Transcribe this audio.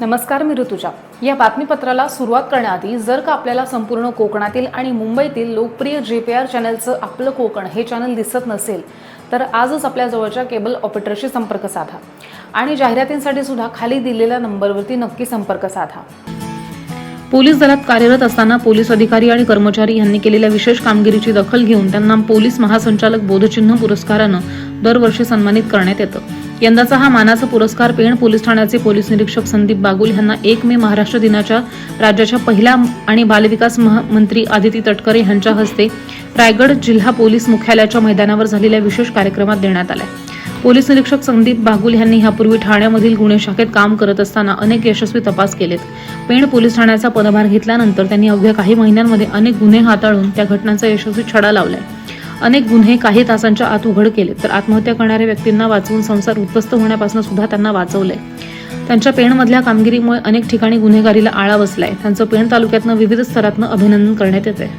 नमस्कार मी ऋतुजा. या बातमीपत्राला सुरुवात करण्याआधी जर का आपल्याला संपूर्ण कोकणातील आणि मुंबईतील लोकप्रिय जे पी आर चॅनलचं आपलं कोकण हे चॅनल दिसत नसेल तर आजच आपल्या जवळच्या केबल ऑपरेटरशी संपर्क साधा. आणि जाहिरातींसाठी सुद्धा खाली दिलेल्या नंबरवरती नक्की संपर्क साधा. पोलीस दलात कार्यरत असताना पोलीस अधिकारी आणि कर्मचारी यांनी केलेल्या विशेष कामगिरीची दखल घेऊन त्यांना पोलीस महासंचालक बोधचिन्ह पुरस्कारानं दरवर्षी सन्मानित करण्यात येतं. यंदाचा हा मानाचा पुरस्कार पेण पोलीस ठाण्याचे पोलीस निरीक्षक संदीप बागुल यांना एक मे महाराष्ट्र दिनाच्या राज्याच्या पहिल्या आणि बालविकास मंत्री आदिती तटकरे यांच्या हस्ते रायगड जिल्हा पोलीस मुख्यालयाच्या मैदानावर झालेल्या विशेष कार्यक्रमात देण्यात आलाय. पोलीस निरीक्षक संदीप बागुल यांनी यापूर्वी ठाण्यामधील गुन्हे शाखेत काम करत असताना अनेक यशस्वी तपास केलेत. पेण पोलीस ठाण्याचा पदभार घेतल्यानंतर त्यांनी अवघ्या काही महिन्यांमध्ये अनेक गुन्हे हाताळून त्या घटनांचा यशस्वी छडा लावलाय. अनेक गुन्हे काही तासांच्या आत उघड केले तर आत्महत्या करणाऱ्या व्यक्तींना वाचवून संसार उद्ध्वस्त होण्यापासून सुद्धा त्यांना वाचवलंय. त्यांच्या पेणमधल्या कामगिरीमुळे अनेक ठिकाणी गुन्हेगारीला आळा बसलाय. त्यांचं पेण तालुक्यातनं विविध स्तरातनं अभिनंदन करण्यात येत आहे